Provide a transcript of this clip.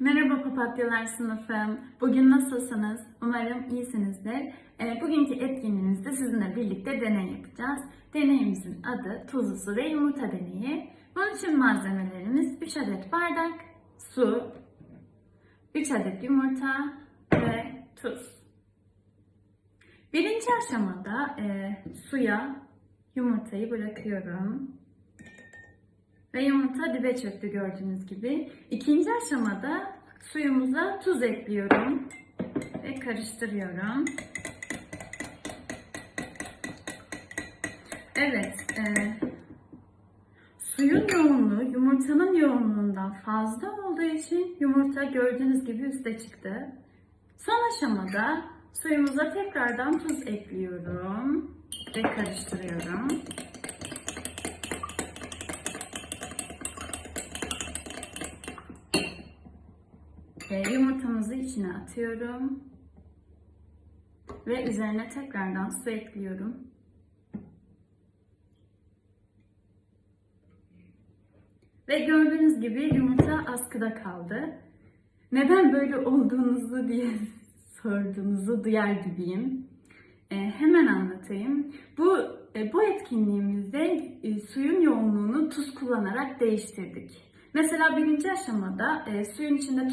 Merhaba papatyalar sınıfım. Bugün nasılsınız? Umarım iyisinizdir. Ee, bugünkü etkinliğimizde sizinle birlikte deney yapacağız. Deneyimizin adı tuzlu su ve yumurta deneyi. Bunun için malzemelerimiz 3 adet bardak, su, 3 adet yumurta ve tuz. Birinci aşamada e, suya yumurtayı bırakıyorum. Ve yumurta dibe çöktü gördüğünüz gibi. İkinci aşamada suyumuza tuz ekliyorum. Ve karıştırıyorum. Evet. e, suyun yoğunluğu yumurtanın yoğunluğundan fazla olduğu için yumurta gördüğünüz gibi üste çıktı. Son aşamada suyumuza tekrardan tuz ekliyorum. Ve karıştırıyorum. Ve yumurtamızı içine atıyorum. Ve üzerine tekrardan su ekliyorum. Ve gördüğünüz gibi yumurta askıda kaldı. Neden böyle olduğunuzu diye sorduğunuzu duyar gibiyim. Ee, hemen anlatayım. Bu e, bu etkinliğimizde e, suyun yoğunluğunu tuz kullanarak değiştirdik. Mesela birinci aşamada e, suyun içinde